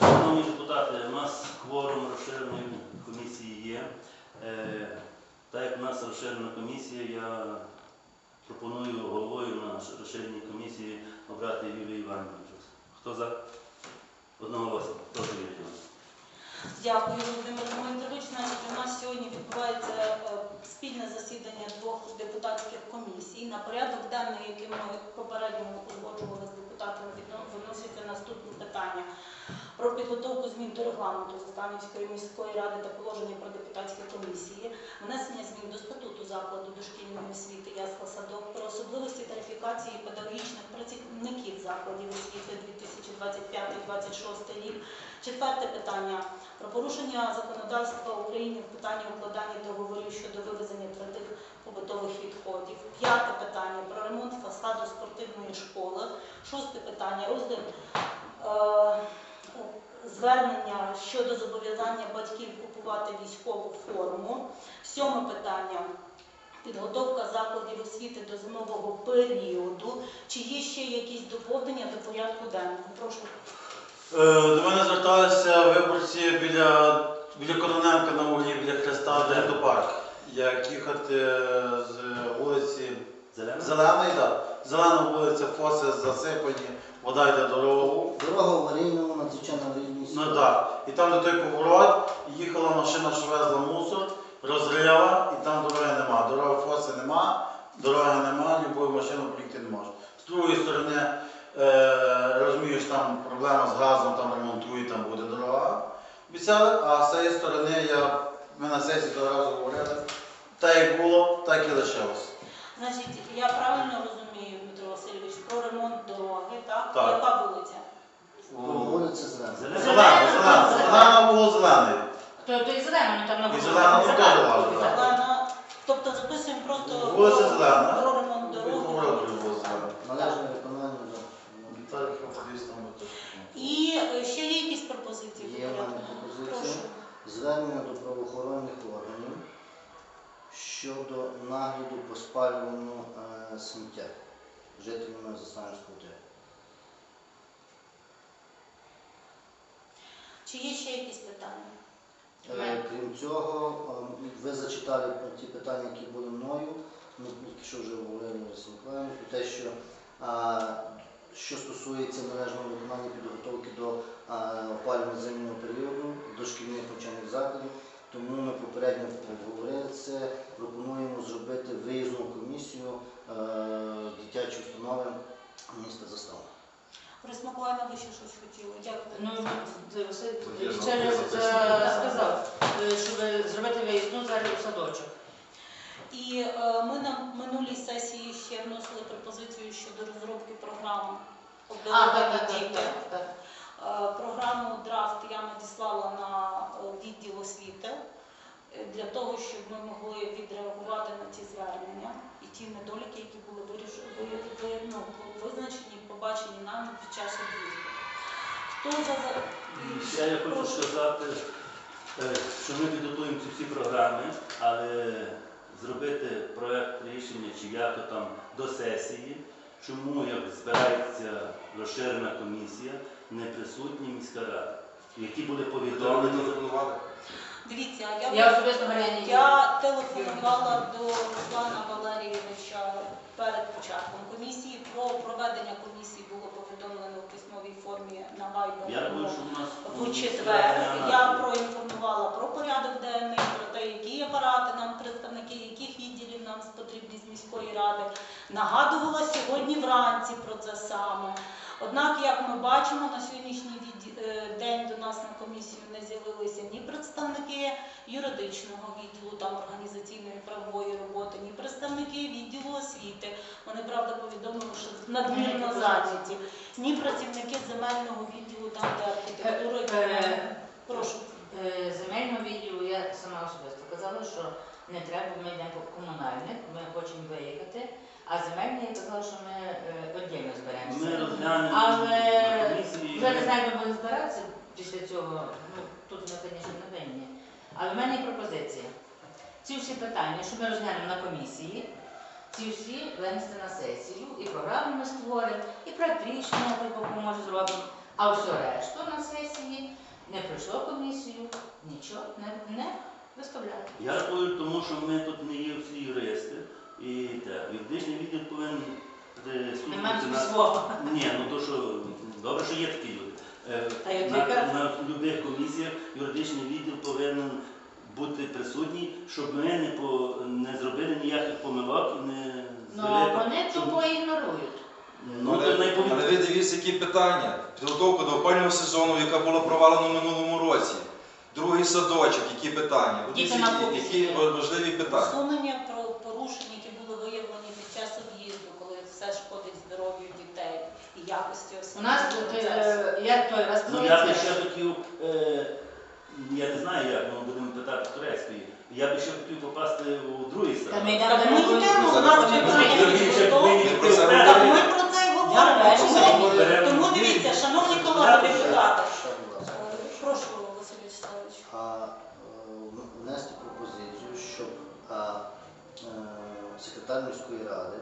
Шановні депутати, у нас кворум розширеної комісії є. Е, Так як у нас розширена комісія, я пропоную головою на розширеній комісії обрати Юлію Іванівну. Хто за? Одного голосу. Прошу Юлію. Дякую, Володимир Дмитрович. У нас сьогодні відбувається е, спільне засідання двох депутатських комісій. На порядок денний, який ми попередньо узгоджували з депутатами, відно- наступні питання про підготовку змін до регламенту Заставницької міської ради та положення про депутатські комісії, внесення змін до статуту закладу дошкільної освіти ясла садок про особливості тарифікації педагогічних працівників закладів освіти 2025-2026 рік. Четверте питання про порушення законодавства України в питанні укладання договорів щодо вивезення твердих побутових відходів. П'яте питання про ремонт фасаду спортивної школи. Шосте питання розгляд е, звернення щодо зобов'язання батьків купувати військову форму. Сьоме питання. Підготовка закладів освіти до зимового періоду. Чи є ще якісь доповнення до порядку денного? Прошу. Е, До мене зверталися виборці біля, біля Кононенка на вуглі, біля Хреста, де парк. Як їхати з вулиці Зелена? Зеленої, да. Зелена вулиця, фоси засипані, вода йде дорогу. Дорога аварійна, надзвичайно аварійність. Ну так. І там до той поворот їхала машина, що везла мусор, розрила, і там дороги нема. Дороги фоси нема, дороги нема, любою машиною проїхати не можеш. З другої сторони, е, розумієш, там проблема з газом, там ремонтують, там буде дорога. Обіцяли, а з цієї сторони я, ми на сесії того разу говорили, так як було, так і лишилось. Значить, я правильно розумію, про ремонт дороги, так? Так. Яка вулиця? Вулиця Зелена. Зелена? Зелена, зелена, зелена було зеленою. То, то і зелено, там на І зелено вулиці. теж важливо. Зелена. Тобто записуємо просто Вулиця про- Зелена. про ремонт дороги. було. Належне виконання. Так, буде. І е, ще є якісь пропозиції? Є в до мене порядку? пропозиція. Прошу. Звернення до правоохоронних органів щодо нагляду по спалюванню е, сміття жителями Заставницького театру. Чи є ще якісь питання? Е, Крім цього, е, ви зачитали ті питання, які були мною, ну, тільки що вже говорили з Миколаєм, про те, що а, що стосується належного виконання підготовки до а, опалювально зимнього періоду дошкільних навчальних закладів. Тому ми попередньо обговорили це, пропонуємо зробити виїзну комісію е, дитячої установи міста Застава. Борис Миколаївна, ви ще щось хотіли? Дякую. Ну, Василь ну, ще раз е, сказав, е, щоб зробити виїзну зараз у садочок. І е, ми на минулій сесії ще вносили пропозицію щодо розробки програми А, так, так, так, так, так. Програму драфт я надіслала на е, відділ освіти е, для того, щоб ми могли відреагувати на ці звернення і ті недоліки, які були виріш- ви- ви- ну, визначені, побачені нами під час об'їзду. За я хочу сказати, е, що ми підготуємо ці всі програми, але зробити проект рішення чи як то там до сесії, чому як збирається розширена комісія, не присутні міська рада, які були повідомлені. Дивіться, я, Я Мар'яні я телефонувала до Руслана Валерійовича перед початком комісії. Про проведення комісії було повідомлено в письмовій формі на Я думаю, що у нас в четвер. Я проінформувала про порядок денний, про те, які апарати нам представники, яких відділів нам потрібні з міської ради. Нагадувала Однак, як ми бачимо, на сьогоднішній е, день до нас на комісію не з'явилися ні представники юридичного відділу, там організаційної правової роботи, ні представники відділу освіти. Вони правда повідомили, що надмірно зайняті, ні працівники земельного відділу, там де архітектура. і Е, Прошу. Е, Земельного відділу я сама особисто казала, що не треба, ми йдемо по комунальних, ми хочемо виїхати, а земельні я казала, що ми е, одніми зберемося. Ми розглянемо. Але вже не знаємо, ми будемо збиратися після цього. Ну, тут ми, звісно, не винні. Але в мене є пропозиція. Ці всі питання, що ми розглянемо на комісії, ці всі винести на сесію, і програму ми створимо, і проект рішення допоможе зробимо. А все решту на сесії не пройшло комісію, нічого не, не виставляти. Я говорю, тому що ми тут не є всі юристи і те, юридичний відділ повинен присутствувати на свого. ні, ну то що добре, що є такі люди. Е, Та й от На, на будь-яких комісіях юридичний відділ повинен бути присутній, щоб ми не по не зробили ніяких помилок і не Ну, звели- вони щоб- тупо ігнорують. Ну, то Але, найповідь- але ви дивіться, які питання. Підготовка до опального сезону, яка була провалена в минулому році. Другий садочок, які питання. От Діти на які, які важливі питання. Усунення про порушень, які були виявлені під час об'їзду, коли все шкодить здоров'ю дітей і якості У освітнього нас тут, процесу. е, як той раз Ну я би ще хотів, е, я не знаю як, ми будемо питати турецької. Я би ще хотів попасти у другий Та садок. ми ми йдемо йдемо, у нас повинні Про це Так, ми про це й говоримо. Тому- Тому дивіться, шановні колеги депутати, Ще, будь ласка. е, прошу, Василь Вячеславович. А, е, внести пропозицію, щоб а, е, секретар міської ради,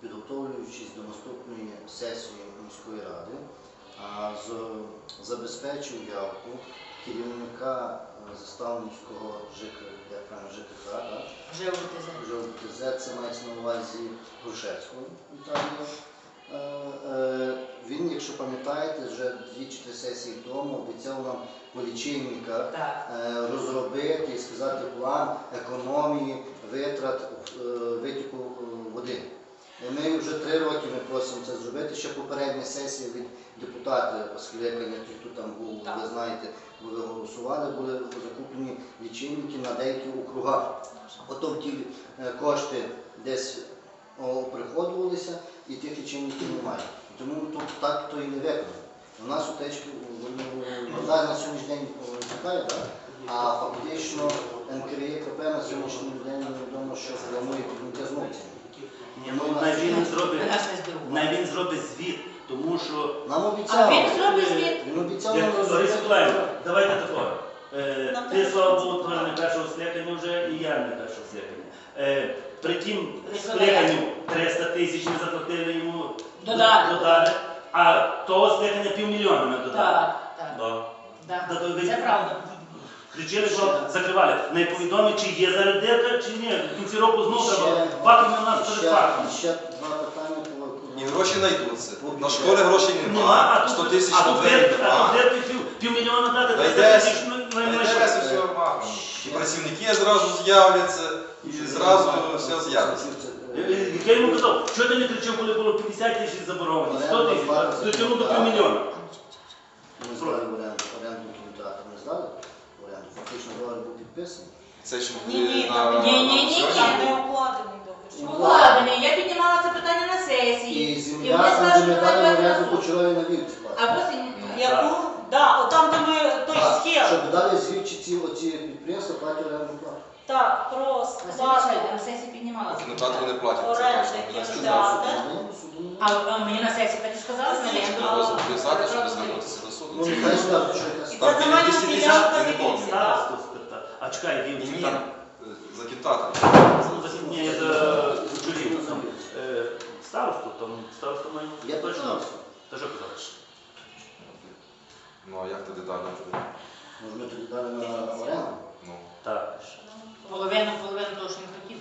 підготовлюючись до наступної сесії міської ради, а, з- забезпечив явку керівника е, заставницького ЖКХ, так? Вже УТЗ. вже УТЗ, це мається на увазі Грушевського Віталія. Е, е, Він, якщо пам'ятаєте, вже дві чи три сесії тому обіцяв нам по лічильниках е, розробити і сказати план економії витрат витіку води. Ми вже три роки ми просимо це зробити. Ще попередня сесія від депутатів скликання, ті, хто там був, Так. ви знаєте, були голосували, були закуплені лічильники на деякі округа. Потім ті кошти десь оприходувалися і тих лічильників немає. Тому тут так то і не виконано. У нас утечки вода на сьогоднішній день витікає, а фактично НКРЄКП на сьогоднішній день невідомо, що планує підняття. Ні, ну, най він зробить, звіт, тому що Нам А він зробить звіт. Він обіцяв давайте такого. Е, ти, слава Богу, не першого скликання вже, і я не першого скликання. Е, при тім скликанню 300 тисяч ми заплатили йому Додали. додали, а того скликання півмільйона ми додали. Так, так. Да. Да, то ви- Це правда. Кричили, що закривали. Не повідомі, чи є зараз чи ні. В кінці року знову треба. Факти на нас перед фактом. Ще два питання по І гроші знайдуться. На школи грошей Нема, немає. а 100 тут, тисяч а тут дирки, а тут немає. дирки пів, півмільйона дати, 300 Знайдеться. тисяч ну, ну, ну, все. І працівники зразу з'являться, зразу все з'явиться. Я йому казав, що ти не кричав, коли було 50 тисяч заборговані, 100 тисяч, а дотягнув до півмільйона. Ми здали в оренду, оренду кінотеатру не здали в оренду. Фактично договір був підписаний. Це що Ні, ні, на Ні, ні, ні? Там не укладений договір. Укладений. Я піднімала це питання на сесії. І І земля вони там сказали, що земля в оренду давайте Кучерові на вівці А платить. потім Яку? Да, отам, де ми той Так, схем. Щоб далі звідчі ці оці підприємства платять оренду плату. Так, про Васильович, я на сесії піднімала це Кінотеатри питання. не платять. це оренди точно. А мені на сесії так і сказали, що я Треба зобов'язати, щоб звернутися до суду. Ну, Це нехай скажуть, що якась І Там це земельна 200 тисяч ділянка не від повні. Старосту спитав. А чекай, дівчина ні, там. за. Ну, за ні, я за журів. Е, Старосту, там старосту має. Я точно. Та що казав? Ну а як тоді далі? Може ми тоді дали на оренду? Ну, Так. Половину, половину того, що не хотів.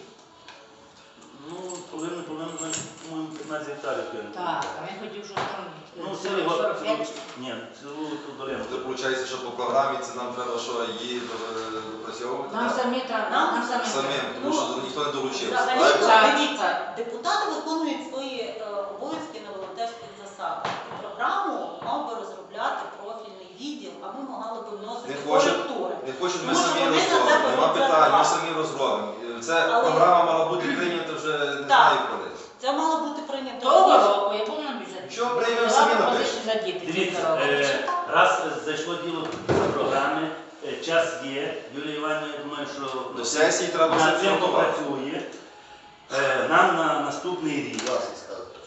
Ну, половину, половину, значить, по-моєму, 15 гектарів. Так, а він хотів, щоб там Ну, е, цілий год. 45. Ні, цілу ту долину. Це виходить, що по програмі це нам треба що її е, допрацьовувати? Нам так? самі треба, Нам нам самі. Самим, тому що ніхто не долучився. Взагалі, правильно? Так. дивіться, депутати виконують свої е, обов'язки на волонтерських засадах. І програму мав би розробляти профільний відділ, а ми могли б вносити Не хоче. Не хочуть, ми Тому що самі вони на розробимо. Нема це питань, ми самі розробимо. Це Але- програма мала бути прийнята вже не знаю коли. Це мало бути прийнято. Того року я був на бюджеті. Що, приймемо самі за діти. Дивіться, цього року. е, раз зайшло діло до програми, е, час є. Юлія Іванівна, я думаю, що До сесії треба над все цим підготувати. попрацює. Е, Нам на наступний рік.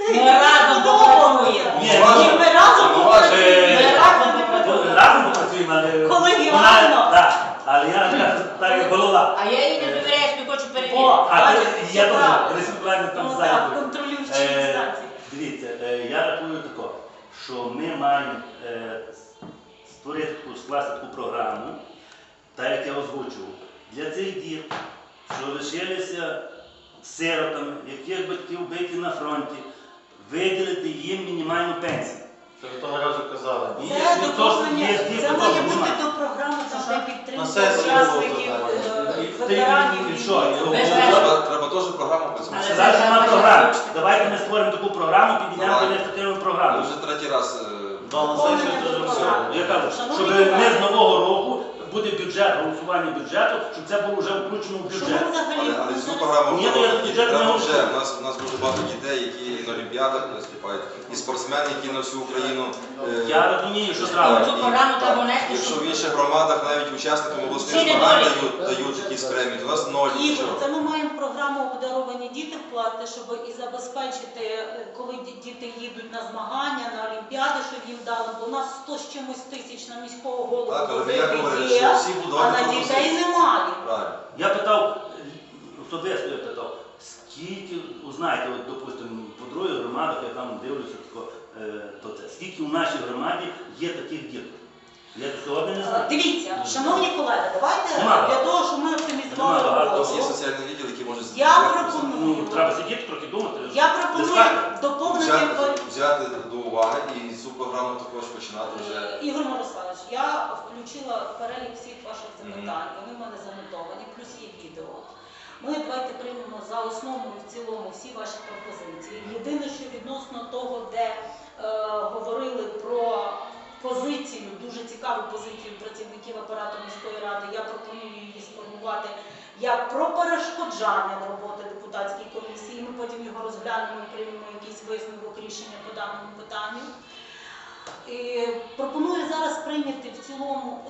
Ми разом попрацюємо. Ні, Ні, ми разом Ну, попрацюємо. Ми разом попрацюємо. Разом попрацюємо, але Колегіально. вона- але я так як голова. А я її не довіряю, що хочу О, перевірити. А ти- я теж правильно. Там Ну, ззаду. контролюючі Е, інстанції. Дивіться, е, я рахую тако, що ми маємо е, створити таку, скласти таку програму, так як я озвучив, для цих діт, що лишилися сиротами, яких батьки вбиті на фронті, виділити їм мінімальну пенсію. Того разу казали. Ні, Це ні, то, що доповнення, є, це має бути немає. до програми де На підтримка сесії учасників, було е, задано. І ти- і війни. що, і- Без Треба, треба теж програму працювати. Але Зараз нема програми. Давайте ми створимо таку програму, підійдемо Давай. адміністративну Ми програму. вже третій раз. е, Да, на Доповнення до дуже все. програми. Я кажу, Шановні щоб колеги. не з нового року буде бюджет, голосування бюджету, щоб це було вже включено в Що бюджет. взагалі Але, але цю програму Ні, ну, я бюджет не треба можу. вже. У нас, у нас дуже багато дітей, які на Олімпіадах виступають, і спортсмени, які на всю Україну. е, Я розумію, що так, треба. Цю програму треба внести, Якщо щоб- в інших громадах навіть учасникам обласних Всі змагань недоліки. дають, дають якісь премії, то у нас ноль. Ігор, нічого. це ми маємо програму обдаровані діти вплати, щоб і забезпечити, е, коли ді- діти їдуть на змагання, на олімпіади, щоб їм дали, бо у нас 100 з чимось тисяч на міського голову Так, але я говорю, є, що всі будуть а на дітей немає. Правильно. Я питав, особисто я питав, скільки, знаєте, от, допустимо, по других громадах, я там дивлюся, тако, е, то це, скільки у нашій громаді є таких діток? Я сьогодні не Е, знаю. Дивіться, шановні колеги, давайте Нема для того, щоб ми оптимізували Нема багато. У є роботу. соціальний відділ, який може Я пропоную. Ну, треба сидіти трохи думати. Я пропоную Дискати. доповнити взяти, взяти до уваги і цю програму також починати вже. Ігор Мирославович, я включила в перелік всіх ваших запитань, вони в мене занотовані, плюс є відео. Ми давайте приймемо за основу і в цілому всі ваші пропозиції. Єдине, що відносно того, де е, говорили про позицію, дуже цікаву позицію працівників апарату міської ради, я пропоную її сформувати як про перешкоджання роботи депутатської комісії. Ми потім його розглянемо і приймемо якийсь висновок рішення по даному питанню. І пропоную зараз прийняти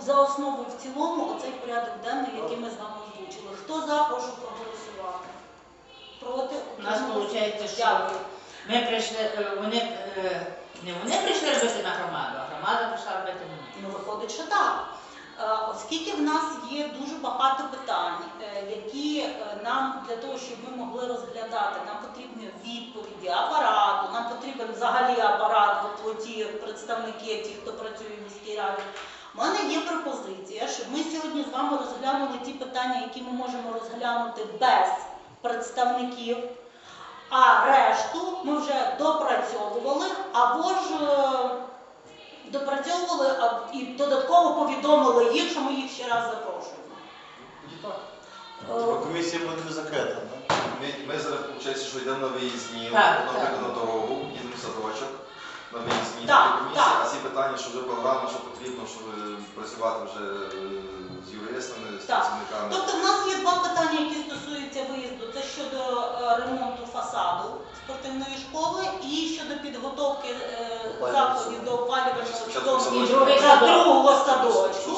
за основу в цілому оцей порядок денний, який ми з вами озвучили. Хто за. Проти У нас виходить, що Дякую. ми прийшли, е, вони е, не вони прийшли робити на громаду, а громада прийшла робити на них. Ну, виходить, що так. Е, Оскільки в нас є дуже багато питань, е, які е, нам для того, щоб ми могли розглядати, нам потрібні відповіді апарату, нам потрібен взагалі апарат, от оті представники, ті, хто працює в міській раді. У мене є пропозиція, щоб ми сьогодні з вами розглянули ті питання, які ми можемо розглянути без представників. А решту ми вже допрацьовували або ж е, допрацьовували і додатково повідомили їх, що ми їх ще раз запрошуємо. Типа комісія буде не закрита, так? Ми, ми зараз виходить, що йдемо на виїзні, Так, наприклад, на дорогу, їдемо в садочок, на виїзні Так, комісії, так. а ці питання, що вже програма, що потрібно, щоб е, працювати вже е, з юристами, з Так. працівниками. Тобто в нас є два питання, які стосуються виїзду. Це щодо е, ремонту фасаду спортивної школи і щодо підготовки е, Опалювального до опалювального Спочатку сезону садочок. Та другого садочку.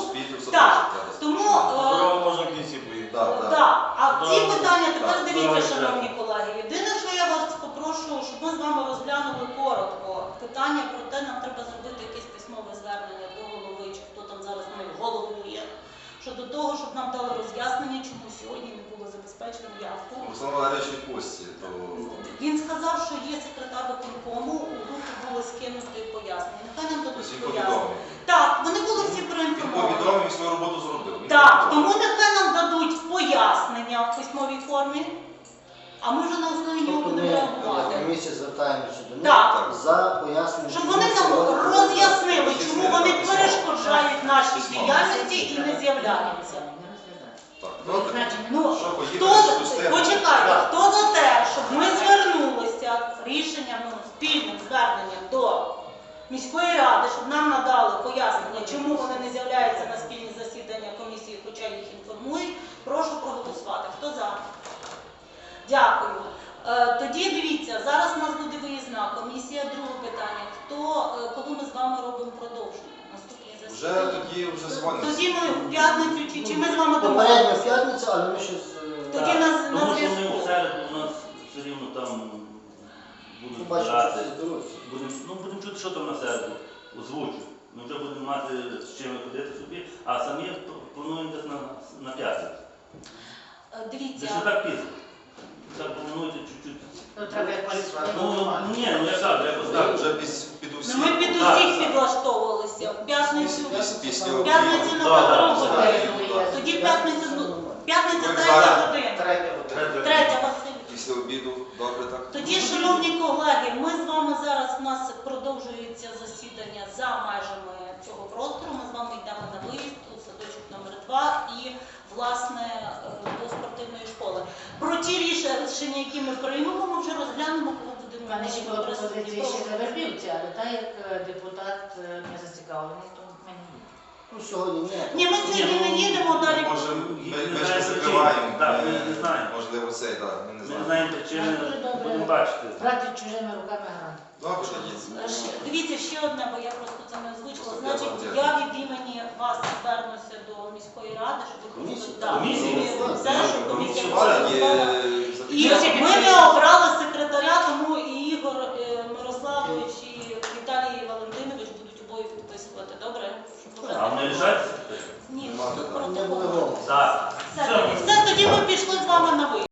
Так. треба Тому, е, можна в кінці поїхати. Так, так. Так, а ці питання тепер дивіться, шановні колеги. Єдине, що я вас попрошу, щоб ми з вами розглянули коротко питання про те, нам треба зробити якесь письмове звернення до голови, чи хто там зараз ним головує. Щодо того, щоб нам дали роз'яснення, чому сьогодні не було забезпечено явку. Руслан Валерійович відпустці, то Він сказав, що є секретар виконкому, у групу було скинути пояснення. Нехай нам дадуть він пояснення. повідомив. Так, вони були всі Він проінформовані. повідомив і свою роботу зробив. Він Так, повідомив. тому нехай нам дадуть пояснення в письмовій формі, а ми вже на основі нього Тобто будемо реагувати. комісії звертаємося до них Так. за пояснення. Щоб вони нам роз'яснили, чому вони перешкоджають нашій діяльності і не з'являються. Так, добре. Ну, Що, хто почекайте, хто за те, щоб ми звернулися рішенням ну, спільним зверненням до міської ради, щоб нам надали пояснення, чому вони не з'являються на спільні засідання комісії, хоча їх інформують. Прошу проголосувати. Хто за? Дякую. Е, Тоді дивіться, зараз у нас буде виїзна комісія. Друге питання. Хто, е, коли ми з вами робимо продовження? Наступні Вже засідання? тоді вже дзвониться. Тоді ми в п'ятницю чи, чи ми з вами Попередня домовимося? п'ятниця, але ми щось... е, Тоді нас на Тому що ми зв'язку. у середу у нас все рівно там будуть Побачимо, що це. Будемо, ну, будемо чути, що там на середу озвучу. Ми вже будемо мати з чим ходити собі, а самі плануємо десь на, на п'ятницю. Е, Це Дивіться, ж не так пізно. Так чуть-чуть. Ну, треба якось. Ну, ну, ні, ну я Так, вже під, під ну, усіх. ми під усіх підлаштовувалися. В п'ятницю, Після- після в п'ятницю обіду. на так, Тоді в п'ятницю ну, П'ятниця Ми третя зараз- година. Третя Василь. Після обіду, добре так? Тоді, шановні колеги, ми з вами зараз у нас продовжується засідання за межами цього простору. Ми з вами йдемо на виїзд у садочок номер 2 і власне е. Про ті рішення, які ми приймемо, ми вже розглянемо, коли будемо мене ще була пропозиція ще не Вербівці, але та як е, депутат е, не зацікавлений. Ну, сьогодні ні. Ні, ми сьогодні не їдемо далі. Може, ми, ми ж не закриваємо. Так, ми- ми не знаємо. Можливо, цей, так, ми не Ми не знаємо. знаємо причини, дуже добре. будемо бачити. Брати чужими руками грати. Добре. Е, Дивіться ще одне, бо я просто це не озвучила. Значить, я від імені вас звернуся до міської ради, щоб ви Комісії? Да, Комісії? Все, щоб комісія Голосування є І ми не обрали секретаря, тому і Ігор е, Мирославович, і Віталій Валентинович будуть обоє підписувати. Добре? Щоб не лишаються? Ні, проти голосу. Так. Все, тоді. ми пішли з вами на виїзд.